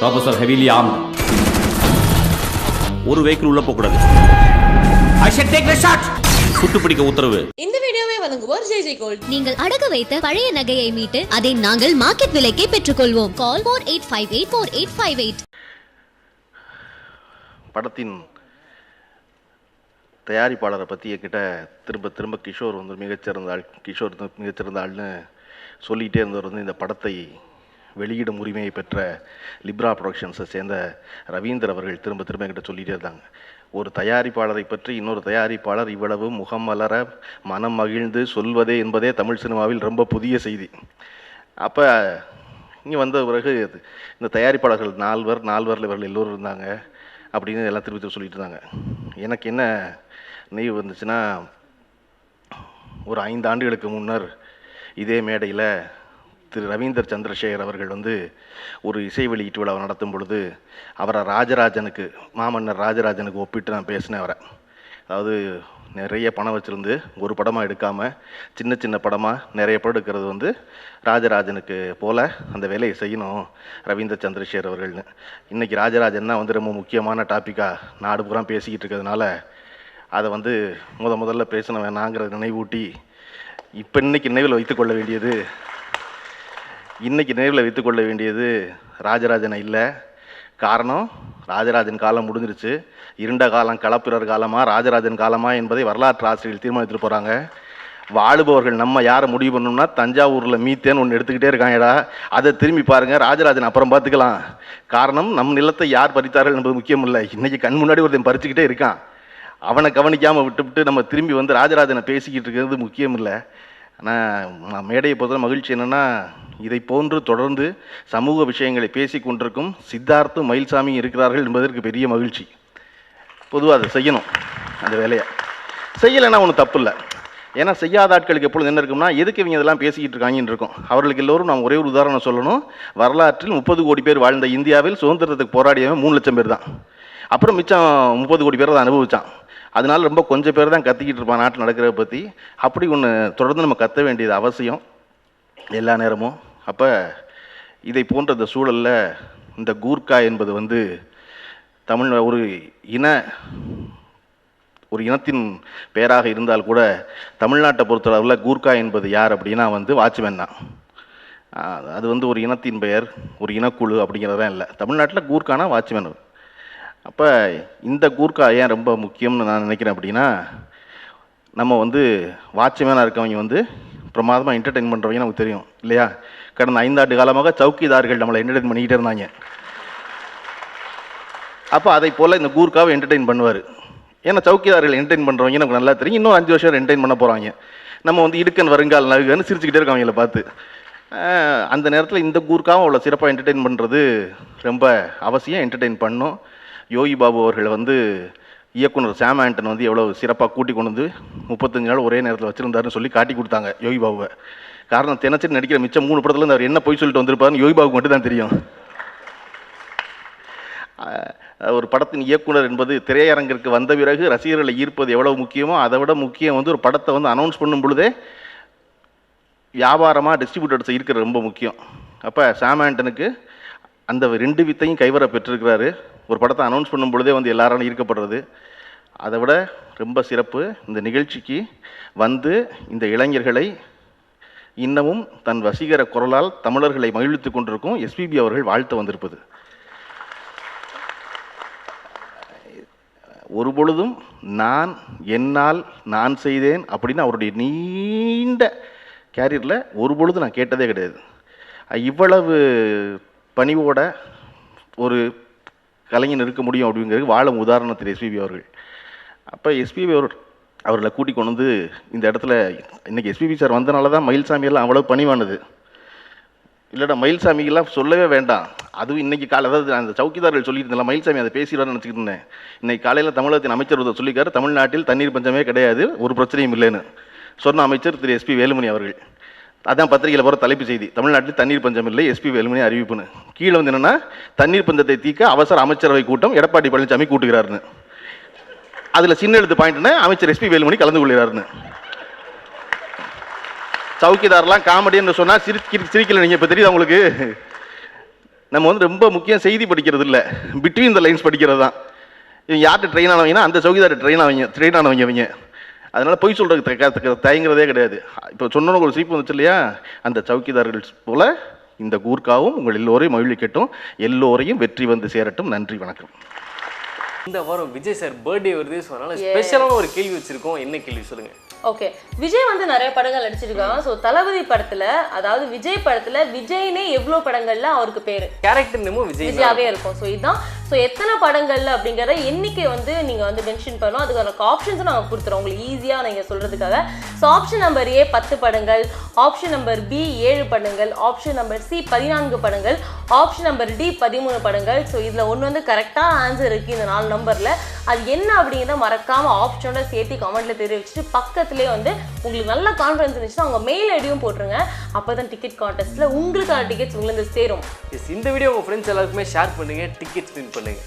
Professor heavily ஆம் ஒரு vehicle உள்ள போகக்கூடாது. ஐ ஷட் டேக் ஷாட் சுட்டு பிடிக்க உத்தரவு. இந்த வீடியோவை வழங்குவோர் ஜே ஜே கோல்ட். நீங்கள் அடகு வைத்த பழைய நகையை மீட்டு அதை நாங்கள் மார்க்கெட் விலைக்கே பெற்றுக்கொள்வோம். Call four eight five eight four eight five eight படத்தின் தயாரிப்பாளரை பற்றி என்கிட்ட திரும்ப திரும்ப கிஷோர் வந்து மிகச்சிறந்த ஆள் கிஷோர் வந்து மிகச்சிறந்த ஆள்னு சொல்லிகிட்டே இருந்தவர் வந்து இந்த படத்தை வெளியிடும் உரிமையை பெற்ற லிப்ரா ப்ரொடக்ஷன்ஸை சேர்ந்த ரவீந்தர் அவர்கள் திரும்ப திரும்ப என்கிட்ட சொல்லிகிட்டே இருந்தாங்க. ஒரு தயாரிப்பாளரை பற்றி இன்னொரு தயாரிப்பாளர் இவ்வளவு முகம் மலர மனம் மகிழ்ந்து சொல்வதே என்பதே தமிழ் சினிமாவில் ரொம்ப புதிய செய்தி. அப்போ இங்கே வந்த பிறகு இந்த தயாரிப்பாளர்கள் நால்வர் நால்வரில் இவர்கள் எல்லோரும் இருந்தாங்க அப்படின்னு எல்லாம் திருப்பி திருப்பி சொல்லிட்டு இருந்தாங்க. எனக்கு என்ன நினைவு வந்துச்சுன்னா ஒரு ஐந்து ஆண்டுகளுக்கு முன்னர் இதே மேடையில் திரு ரவீந்தர் சந்திரசேகர் அவர்கள் வந்து ஒரு இசை வெளியீட்டு விழாவை நடத்தும் பொழுது அவரை ராஜராஜனுக்கு மாமன்னர் ராஜராஜனுக்கு ஒப்பிட்டு நான் பேசினேன் அவரை. அதாவது நிறைய பணம் வச்சுருந்து ஒரு படமாக எடுக்காமல் சின்ன சின்ன படமாக நிறைய படம் எடுக்கிறது வந்து ராஜராஜனுக்கு போல் அந்த வேலையை செய்யணும் ரவீந்திர சந்திரசேகர் அவர்கள்னு. இன்றைக்கி ராஜராஜன் தான் வந்து ரொம்ப முக்கியமான டாப்பிக்காக நாடு பூரா பேசிக்கிட்டு இருக்கிறதுனால அதை வந்து முத முதல்ல பேசின வேணாங்கிற நினைவூட்டி இப்போ இன்னைக்கு நினைவில் வைத்துக்கொள்ள வேண்டியது இன்றைக்கி நினைவில் வைத்துக்கொள்ள வேண்டியது ராஜராஜனை இல்லை. காரணம் ராஜராஜன் காலம் முடிஞ்சிருச்சு. இருண்ட காலம் களப்பிரர் காலமாக ராஜராஜன் காலமா என்பதை வரலாற்று ஆசிரியர்கள் தீர்மானித்துட்டு போகிறாங்க வாழுபவர்கள் நம்ம யாரை முடிவு பண்ணோம்னா தஞ்சாவூரில் மீத்தேன் ஒன்று எடுத்துக்கிட்டே இருக்காங்கடா அதை திரும்பி பாருங்க ராஜராஜன் அப்புறம் பார்த்துக்கலாம். காரணம் நம் நிலத்தை யார் பறித்தார்கள் என்பது முக்கியம் இல்லை. இன்றைக்கி கண் முன்னாடி ஒருத்தன் பறிச்சுக்கிட்டே இருக்கான். அவனை கவனிக்காமல் விட்டுவிட்டு நம்ம திரும்பி வந்து ராஜராஜனை பேசிக்கிட்டு இருக்கிறது முக்கியம் இல்லை. ஆனால் மேடையை பொறுத்த மகிழ்ச்சி என்னென்னா இதை போன்று தொடர்ந்து சமூக விஷயங்களை பேசி கொண்டிருக்கும் சித்தார்த்தும் மயில்சாமி இருக்கிறார்கள் என்பதற்கு பெரிய மகிழ்ச்சி. பொதுவாக அதை செய்யணும் அந்த வேலையை. செய்யலைன்னா ஒன்றும் தப்பு இல்லை. ஏன்னா செய்யாத ஆட்களுக்கு எப்பொழுது என்ன இருக்கும்னா எதுக்கு இவங்க இதெல்லாம் பேசிக்கிட்டு இருக்காங்கன்னு இருக்கும். அவர்களுக்கு எல்லோரும் நான் ஒரே ஒரு உதாரணம் சொல்லணும். வரலாற்றில் முப்பது கோடி பேர் வாழ்ந்த இந்தியாவில் சுதந்திரத்துக்கு போராடியவன் மூணு லட்சம் பேர் தான். அப்புறம் மிச்சம் முப்பது கோடி பேர் அதை அனுபவிச்சான். அதனால ரொம்ப கொஞ்சம் பேர் தான் கத்திக்கிட்டு இருப்பான் நாட்டில் நடக்கிறத பற்றி அப்படி ஒன்று தொடர்ந்து நம்ம கத்த வேண்டியது அவசியம். எல்லா நேரமும். அப்போ இதை போன்ற இந்த சூழலில் இந்த கூர்க்கா என்பது வந்து தமிழ் ஒரு இன ஒரு இனத்தின் பெயராக இருந்தால் கூட தமிழ்நாட்டை பொறுத்தளவில் கூர்க்கா என்பது யார் அப்படின்னா வந்து வாட்ச்மேன் தான். அது வந்து ஒரு இனத்தின் பெயர் ஒரு இனக்குழு அப்படிங்கிறதான் இல்லை. தமிழ்நாட்டில் கூர்க்கானா வாட்ச்மேன் அப்போ இந்த கூர்க்கா ஏன் ரொம்ப முக்கியம்னு நான் நினைக்கிறேன் அப்படின்னா நம்ம வந்து வாட்ச்மேனாக இருக்கவங்க வந்து பிரமாதமாக என்டர்டெயின் பண்ணுறவங்க நமக்கு தெரியும் இல்லையா? கடந்த ஐந்தாண்டு காலமாக சவுக்கிதார்கள் நம்மளை என்டர்டெயின் பண்ணிக்கிட்டே இருந்தாங்க. அப்போ அதை போல் இந்த கூர்க்காவை என்டர்டெயின் பண்ணுவார். ஏன்னா சவுக்கிதார்கள் என்டர்டெயின் பண்ணுறவங்க நமக்கு நல்லா தெரியும். இன்னும் அஞ்சு வருஷம் என்டர்டெயின் பண்ண போகிறாங்க நம்ம வந்து இடுக்கன் வருங்கால் நகுன்னு சிரிச்சுக்கிட்டே இருக்கவங்கள பார்த்து. அந்த நேரத்தில் இந்த கூர்க்காவும் அவ்வளோ சிறப்பாக என்டர்டெயின் பண்ணுறது ரொம்ப அவசியம் என்டர்டெயின் பண்ணும். யோகி பாபு அவர்கள் வந்து இயக்குனர் சாம் ஆண்டன் வந்து எவ்வளோ சிறப்பாக கூட்டி கொண்டு வந்து முப்பத்தஞ்சு நாள் ஒரே நேரத்தில் வச்சுருந்தாருன்னு சொல்லி காட்டி கொடுத்தாங்க யோகி பாபுவை. காரணம் தினச்சரி நடிக்கிற மிச்சம் மூணு படத்தில் இருந்து அவர் என்ன பொய் சொல்லிட்டு வந்திருப்பாருன்னு யோகி பாபுக்கு மட்டும் தான் தெரியும் ஒரு படத்தின் இயக்குனர் என்பது திரையரங்கிற்கு வந்த பிறகு ரசிகர்களை ஈர்ப்பது எவ்வளவு முக்கியமோ அதை விட முக்கியம் வந்து ஒரு படத்தை வந்து அனௌன்ஸ் பண்ணும் பொழுதே வியாபாரமாக டிஸ்ட்ரிபியூட்டர்ஸ் இருக்கிறது ரொம்ப முக்கியம். அப்போ சாம் ஆண்டனுக்கு அந்த ரெண்டு வித்தையும் கைவர பெற்றிருக்கிறாரு. ஒரு படத்தை அனௌன்ஸ் பண்ணும் பொழுதே வந்து எல்லாராலும் ஈர்க்கப்படுறது. அதை விட ரொம்ப சிறப்பு இந்த நிகழ்ச்சிக்கு வந்து இந்த இளைஞர்களை இன்னமும் தன் வசீகர குரலால் தமிழர்களை மகிழ்வித்துக் கொண்டிருக்கும் எஸ்பிபி அவர்கள் வாழ்த்து வந்திருப்பது. ஒரு பொழுதும் நான் என்னால் நான் செய்தேன் அப்படின்னு அவருடைய நீண்ட கேரியரில் ஒரு பொழுது நான் கேட்டதே கிடையாது. இவ்வளவு பணிவோட ஒரு கலைஞன் இருக்க முடியும் அப்படிங்கிறது வாழும் உதாரணத்தில் எஸ்பிபி அவர்கள். அப்போ எஸ்பிபி அவர் அவர்களை கூட்டி கொண்டு வந்து இந்த இடத்துல இன்றைக்கி எஸ்பிபி சார் வந்தனால தான் மயில்சாமி எல்லாம் அவ்வளோ பணிவானது. இல்லைடா மயில்சாமிக்கெல்லாம் சொல்லவே வேண்டாம். அதுவும் இன்னைக்கு காலை அதாவது அந்த சவுக்கிதார்கள் சொல்லியிருந்தேன் மயில்சாமி அதை பேசிடுவார்னு நினச்சிக்கிட்டு இருந்தேன். இன்றைக்கி காலையில் தமிழகத்தின் அமைச்சர் ஒருத்தர் சொல்லியிருக்காரு தமிழ்நாட்டில் தண்ணீர் பஞ்சமே கிடையாது ஒரு பிரச்சனையும் இல்லைன்னு. சொன்ன அமைச்சர் திரு எஸ்பி வேலுமணி அவர்கள். அதான் பத்திரிகையில் போகிற தலைப்பு செய்தி. தமிழ்நாட்டில் தண்ணீர் பஞ்சம் இல்லை எஸ்பி வேலுமணி அறிவிப்புன்னு. கீழே வந்து என்னன்னா தண்ணீர் பந்தத்தை தீர்க்க அவசர அமைச்சரவை கூட்டம் எடப்பாடி பழனிசாமி கூட்டுகிறாருன்னு. அதில் சின்ன எழுத்து பாயிண்ட்னு அமைச்சர் எஸ்பி வேலுமணி கலந்து கொள்கிறாருன்னு. சவுக்கிதார்லாம் காமெடின்னு சொன்னால் சிரி சிரிக்கல நீங்கள் இப்போ தெரியுது உங்களுக்கு? நம்ம வந்து ரொம்ப முக்கியம் செய்தி படிக்கிறது இல்லை. பிட்வீன் த லைன்ஸ் படிக்கிறது தான். இவங்க யார்கிட்ட ட்ரெயின் ஆனவங்கன்னா அந்த சவுக்கிதார் ட்ரெயின் ஆவீங்க ட்ரெயின் ஆனவங்க அவங்க அதனால பொய் சொல்கிறதுக்கு தயங்குறதே கிடையாது. இப்போ சொன்னவங்க ஒரு சீப்பு வந்துச்சு இல்லையா? அந்த சவுக்கிதார்கள் போல இந்த கூர்க்காவும் உங்கள் எல்லோரையும் மகிழ்விக்கட்டும் எல்லோரையும் வெற்றி வந்து சேரட்டும். நன்றி வணக்கம். இந்த வாரம் விஜய் சார் பர்த்டே வருது ஸோ அதனால ஸ்பெஷலான ஒரு கேள்வி வச்சிருக்கோம். என்ன கேள்வி சொல்லுங்க? ஓகே விஜய் வந்து நிறைய படங்கள் நடிச்சிருக்காங்க. ஸோ தளபதி படத்துல அதாவது விஜய் படத்துல விஜய்னே எவ்வளவு படங்கள்ல அவருக்கு பேரு? கேரக்டர் நேமோ விஜய் விஜயாவே இருக்கும். ஸோ இதுதான் ஸோ எத்தனை படங்கள்ல அப்படிங்கிற எண்ணிக்கை வந்து நீங்கள் வந்து மென்ஷன் பண்ணணும். அதுக்கான ஆப்ஷன்ஸும் நாங்கள் கொடுத்துறோம். உங்களுக்கு ஈஸியாக நீங்கள் சொல்கிறதுக்காக ஸோ ஆப்ஷன் நம்பர் ஏ பத்து படங்கள். ஆப்ஷன் நம்பர் பி ஏழு படங்கள். ஆப்ஷன் நம்பர் சி பதினான்கு படங்கள். ஆப்ஷன் நம்பர் டி பதிமூணு படங்கள். ஸோ இதில் ஒன்று வந்து கரெக்டாக ஆன்சர் இருக்குது இந்த நாலு நம்பரில் அது என்ன அப்படிங்கிறத மறக்காமல் ஆப்ஷனோட சேர்த்து கமெண்ட்டில் தெரிவிச்சுட்டு பக்கத்துலேயே வந்து உங்களுக்கு நல்ல கான்ஃபிடன்ஸ் இருந்துச்சுன்னா அவங்க மெயில் ஐடியும் போட்டுருங்க. அப்போ தான் டிக்கெட் கான்டெஸ்ட்டில் உங்களுக்கான டிக்கெட்ஸ் உங்களுக்கு சேரும். இந்த வீடியோ உங்கள் ஃப்ரெண்ட்ஸ் எல்லாருக்குமே ஷேர் பண்ணுங்கள் டிக்கெட்ஸ் வின் பண்ணுங்க